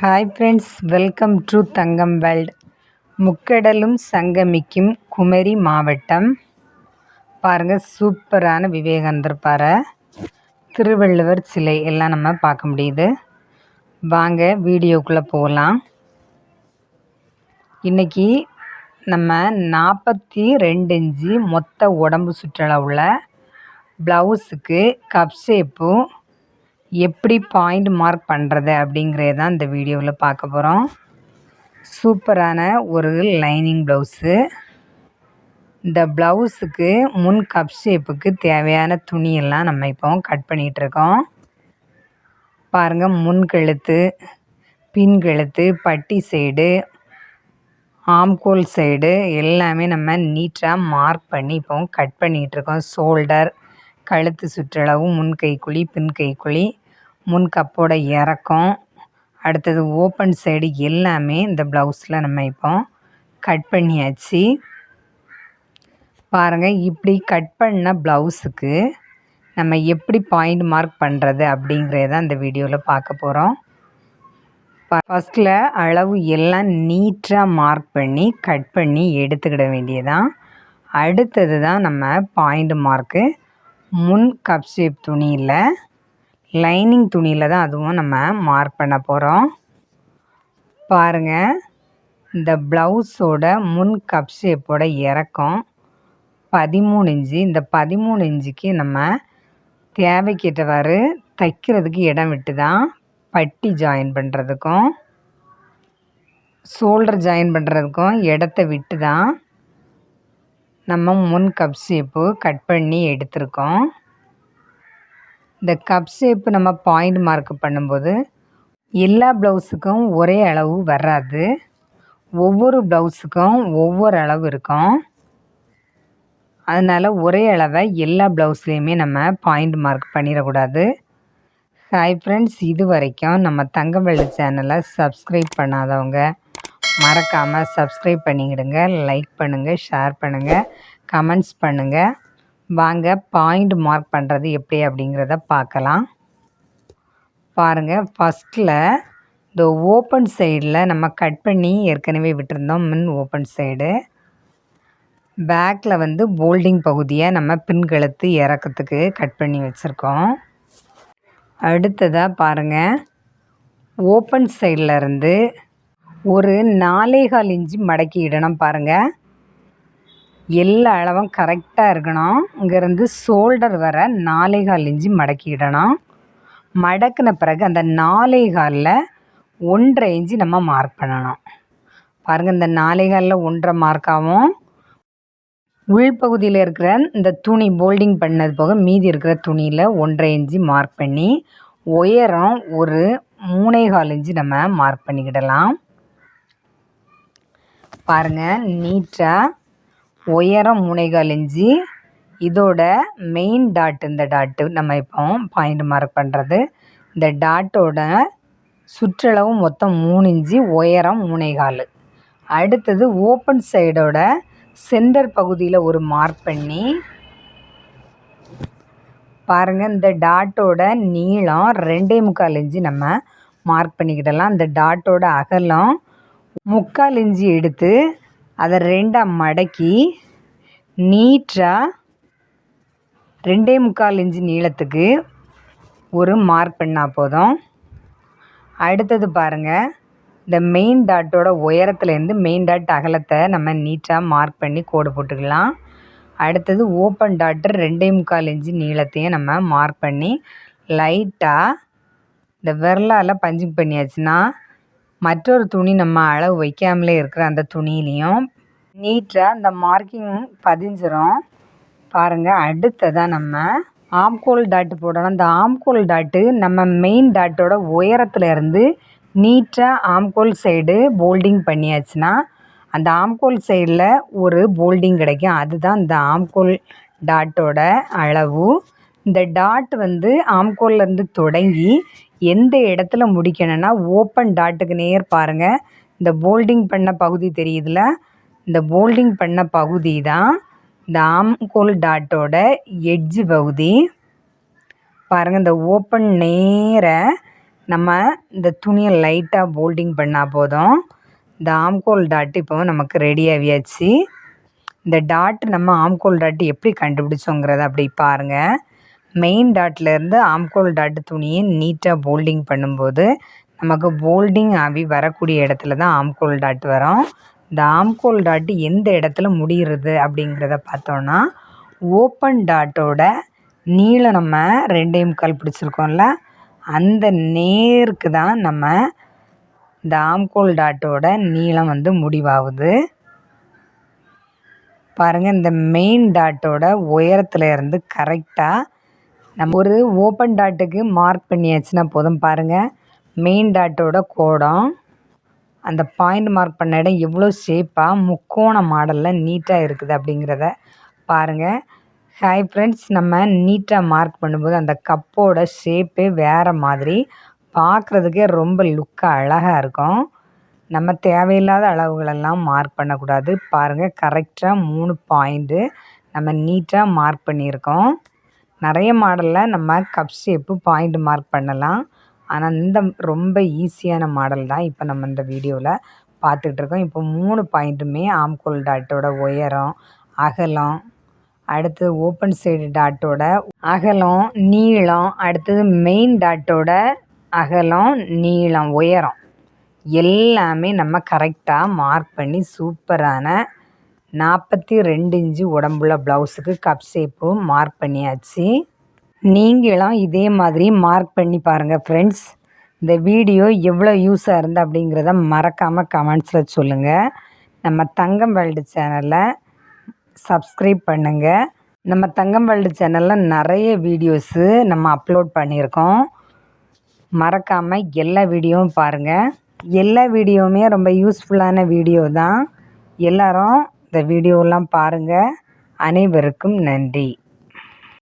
Hi friends welcome to Thangam world முக்கடலும் சங்கமிக்கும் குமரி மாவட்டம். பாருங்கள் சூப்பரான விவேகானந்தர் பாறை. திருவள்ளுவர் சிலை எல்லாம் நம்ம பார்க்க முடியுது. வாங்க வீடியோக்குள்ளே போகலாம். இன்றைக்கி நம்ம நாற்பத்தி ரெண்டு இன்ச்சு மொத்த உடம்பு சுற்றளவுள்ள ப்ளவுஸுக்கு கப் ஷேப்பும் எப்படி பாயிண்ட் மார்க் பண்ணுறது அப்படிங்கிறது தான் இந்த வீடியோவில் பார்க்க போகிறோம் சூப்பரான ஒரு லைனிங் ப்ளவுஸு இந்த ப்ளவுஸுக்கு முன் கப் ஷேப்புக்கு தேவையான துணியெல்லாம் நம்ம இப்போ கட் பண்ணிகிட்ருக்கோம் பாருங்கள் முன் கழுத்து பின் கழுத்து பட்டி சைடு ஆம்கோல் சைடு எல்லாமே நம்ம நீட்டாக மார்க் பண்ணி இப்போ கட் பண்ணிகிட்ருக்கோம் ஷோல்டர் கழுத்து சுற்றளவு முன் கைக்குழி பின் கைக்குழி. முன் கப்போட இறக்கம் அடுத்தது ஓப்பன் சைடு எல்லாமே இந்த ப்ளவுஸில் நம்ம இப்போ கட் பண்ணியாச்சு. பாருங்கள் இப்படி கட் பண்ண ப்ளவுஸுக்கு நம்ம எப்படி பாயிண்ட் மார்க் பண்ணுறது அப்படிங்கிறத இந்த வீடியோவில் பார்க்க போகிறோம் ஃபஸ்ட்டில் அளவு எல்லாம் நீட்டாக மார்க் பண்ணி கட் பண்ணி எடுத்துக்கிட வேண்டியதான் அடுத்தது தான் நம்ம பாயிண்ட் மார்க்கு முன் கப் ஷேப் துணியில் லைனிங் துணியில் தான் அதுவும் நம்ம மார்க் பண்ண போகிறோம் பாருங்கள் இந்த ப்ளவுஸோட முன் கப் ஷேப்போட இறக்கம் பதிமூணு இன்ச்சு. இந்த பதிமூணு இன்ச்சுக்கு நம்ம தேவைக்கேற்றவாறு தைக்கிறதுக்கு இடம் விட்டு தான் பட்டி ஜாயின் பண்ணுறதுக்கும் ஷோல்டர் ஜாயின் பண்ணுறதுக்கும் இடத்த விட்டு தான் நம்ம முன் கப் ஷேப்பு கட் பண்ணி எடுத்திருக்கோம். இந்த கப் ஷேப்பு நம்ம பாயிண்ட் மார்க் பண்ணும்போது எல்லா ப்ளவுஸுக்கும் ஒரே அளவு வராது. ஒவ்வொரு ப்ளவுஸுக்கும் ஒவ்வொரு அளவு இருக்கும். அதனால் ஒரே அளவை எல்லா ப்ளவுஸ்லேயுமே நம்ம பாயிண்ட் மார்க் பண்ணிடக்கூடாது. ஹாய் ஃப்ரெண்ட்ஸ் இது வரைக்கும் நம்ம தங்கவள்ளி சேனலை சப்ஸ்கிரைப் பண்ணாதவங்க மறக்காமல் சப்ஸ்கிரைப் பண்ணிக்கிடுங்க லைக் பண்ணுங்கள் ஷேர் பண்ணுங்கள் கமெண்ட்ஸ் பண்ணுங்கள் வாங்க பாயிண்ட் மார்க் பண்ணுறது எப்படி அப்படிங்கிறத பார்க்கலாம். பாருங்கள் ஃபஸ்ட்டில் இந்த ஓப்பன் சைடில் நம்ம கட் பண்ணி ஏற்கனவே விட்டுருந்தோம் மின் ஓப்பன் சைடு பேக்கில் வந்து போல்டிங் பகுதியை நம்ம பின்கழுத்து இறக்கத்துக்கு கட் பண்ணி வச்சுருக்கோம். அடுத்ததாக பாருங்கள் ஓப்பன் சைடில் இருந்து ஒரு நாலேகால் இன்ச்சு மடக்கி இடணும் பாருங்கள் எல்லா அளவும் கரெக்டாக இருக்கணும். இங்கேருந்து ஷோல்டர் வர நாலேகால் இஞ்சி மடக்கிடணும். மடக்கின பிறகு அந்த நாலேகாலில் ஒன்றரை இஞ்சி நம்ம மார்க் பண்ணணும். பாருங்கள் இந்த நாலேகாலில் ஒன்றரை மார்க்காகவும் உள்பகுதியில் இருக்கிற இந்த துணி போல்டிங் பண்ணது போக மீதி இருக்கிற துணியில் ஒன்றரை இன்ச்சு மார்க் பண்ணி உயரம் ஒரு மூணே கால் இன்ச்சு நம்ம மார்க் பண்ணிக்கிடலாம். பாருங்கள் நீட்டாக உயரம் மூணே இதோட மெயின் டாட் இந்த டாட்டு நம்ம இப்போ பாயிண்ட் மார்க் பண்ணுறது இந்த டாட்டோட சுற்றளவு மொத்தம் மூணு இன்ச்சு உயரம் முனைகால். அடுத்தது ஓப்பன் சைடோட சென்டர் பகுதியில் ஒரு மார்க் பண்ணி பாருங்கள் இந்த டாட்டோட நீளம் ரெண்டே முக்கால் இன்ச்சு நம்ம மார்க் பண்ணிக்கிடலாம். இந்த டாட்டோட அகலம் முக்கால் இன்ச்சு எடுத்து அதை ரெண்டாக மடக்கி நீட்டாக ரெண்டே முக்கால் இன்ச்சு நீளத்துக்கு ஒரு மார்க் பண்ணால் போதும். அடுத்தது பாருங்கள் இந்த மெயின் டாட்டோட உயரத்துலேருந்து மெயின் டாட் அகலத்தை நம்ம நீட்டாக மார்க் பண்ணி கோடு போட்டுக்கலாம். அடுத்தது ஓப்பன் டாட்டு ரெண்டே முக்கால் இன்ச்சு நீளத்தையும் நம்ம மார்க் பண்ணி லைட்டாக இந்த விரலால் பஞ்சிங் பண்ணியாச்சுன்னா மற்றொரு துணி நம்ம அளவு வைக்காமலே இருக்கிற அந்த துணியிலையும் நீட்டாக இந்த மார்க்கிங் பதிஞ்சிரும். பாருங்கள் அடுத்ததாக நம்ம ஆம்கோல் டாட்டு போடணும். அந்த ஆம்கோல் டாட்டு நம்ம மெயின் டாட்டோட உயரத்தில் இருந்து நீட்டாக ஆம்கோல் சைடு போல்டிங் பண்ணியாச்சுன்னா அந்த ஆம்கோல் சைடில் ஒரு போல்டிங் கிடைக்கும். அதுதான் இந்த ஆம்கோல் டாட்டோட அளவு. இந்த டாட் வந்து ஆம்கோல்லேருந்து தொடங்கி எந்த இடத்துல முடிக்கணும்னா ஓப்பன் டாட்டுக்கு நேர் பாருங்கள் இந்த போல்டிங் பண்ண பகுதி தெரியுதுல? இந்த போல்டிங் பண்ண பகுதி தான் இந்த ஆம்கோல் டாட்டோட எட்ஜு பகுதி. பாருங்கள் இந்த ஓப்பன் நேர நம்ம இந்த துணியை லைட்டாக போல்டிங் பண்ணால் போதும். இந்த ஆம்கோல் டாட் இப்போ நமக்கு ரெடி ஆகியாச்சு. இந்த டாட் நம்ம ஆம்கோல் டாட் எப்படி கண்டுபிடிச்சோங்கிறத அப்படி பாருங்கள் மெயின் டாட்லேருந்து ஆம்கோல் டாட் துணியை நீட்டாக போல்டிங் பண்ணும்போது நமக்கு போல்டிங் ஆகி வரக்கூடிய இடத்துல தான் ஆம்கோல் டாட் வரும். இந்த ஆம்கோல் டாட் எந்த இடத்துல முடிகிறது அப்படிங்கிறத பார்த்தோன்னா ஓப்பன் டாட்டோட நீளம் நம்ம ரெண்டே முக்கால் பிடிச்சிருக்கோம்ல அந்த நேருக்கு தான் நம்ம இந்த ஆம்கோல் டாட்டோட நீளம் வந்து முடிவாகுது. பாருங்கள் இந்த மெயின் டாட்டோட உயரத்தில் இருந்து கரெக்டாக நம்ம ஒரு ஓப்பன் டாட்டுக்கு மார்க் பண்ணியாச்சுன்னா போதும் பாருங்கள் மெயின் டாட்டோட கோடம். அந்த பாயிண்ட் மார்க் பண்ண இடம் எவ்வளோ ஷேப்பாக முக்கோண மாடலில் நீட்டாக இருக்குது அப்படிங்கிறத பாருங்கள் ஹாய் ஃப்ரெண்ட்ஸ் நம்ம நீட்டாக மார்க் பண்ணும்போது அந்த கப்போட ஷேப்பே வேறு மாதிரி. பார்க்குறதுக்கே ரொம்ப லுக்காக அழகாக இருக்கும். நம்ம தேவையில்லாத அளவுகளெல்லாம் மார்க் பண்ணக்கூடாது. பாருங்கள் கரெக்டாக மூணு பாயிண்ட்டு நம்ம நீட்டாக மார்க் பண்ணியிருக்கோம். நிறைய மாடலில் நம்ம கப் ஷேப்பு பாயிண்ட் மார்க் பண்ணலாம். ஆனால் இந்த ரொம்ப ஈஸியான மாடல் தான் இப்போ நம்ம இந்த வீடியோவில் பார்த்துட்ருக்கோம் இப்போ மூணு பாயிண்ட்டுமே ஆம்கோல் டாட்டோட உயரம் அகலம் அடுத்தது ஓப்பன் சைடு டாட்டோட அகலம் நீளம் அடுத்தது மெயின் டாட்டோட அகலம் நீளம் உயரம். எல்லாமே நம்ம கரெக்டாக மார்க் பண்ணி சூப்பரான நாற்பத்தி ரெண்டு இன்ச்சு உடம்புள்ள ப்ளவுஸுக்கு கப் ஷேப்பும் மார்க் பண்ணியாச்சு. நீங்களும் இதே மாதிரி மார்க் பண்ணி பாருங்கள் ஃப்ரெண்ட்ஸ் இந்த வீடியோ எவ்வளோ யூஸாக இருந்தால் அப்படிங்கிறத மறக்காமல் கமெண்ட்ஸில் சொல்லுங்கள் நம்ம தங்கம் வேர்ல்டு சேனலை சப்ஸ்கிரைப் பண்ணுங்கள் நம்ம தங்கம் வேல்டு சேனலில் நிறைய வீடியோஸு நம்ம அப்லோட் பண்ணியிருக்கோம். மறக்காமல் எல்லா வீடியோவும் பாருங்கள் எல்லா வீடியோவுமே ரொம்ப யூஸ்ஃபுல்லான வீடியோ தான். எல்லோரும் இந்த வீடியோலாம் பாருங்கள் அனைவருக்கும் நன்றி.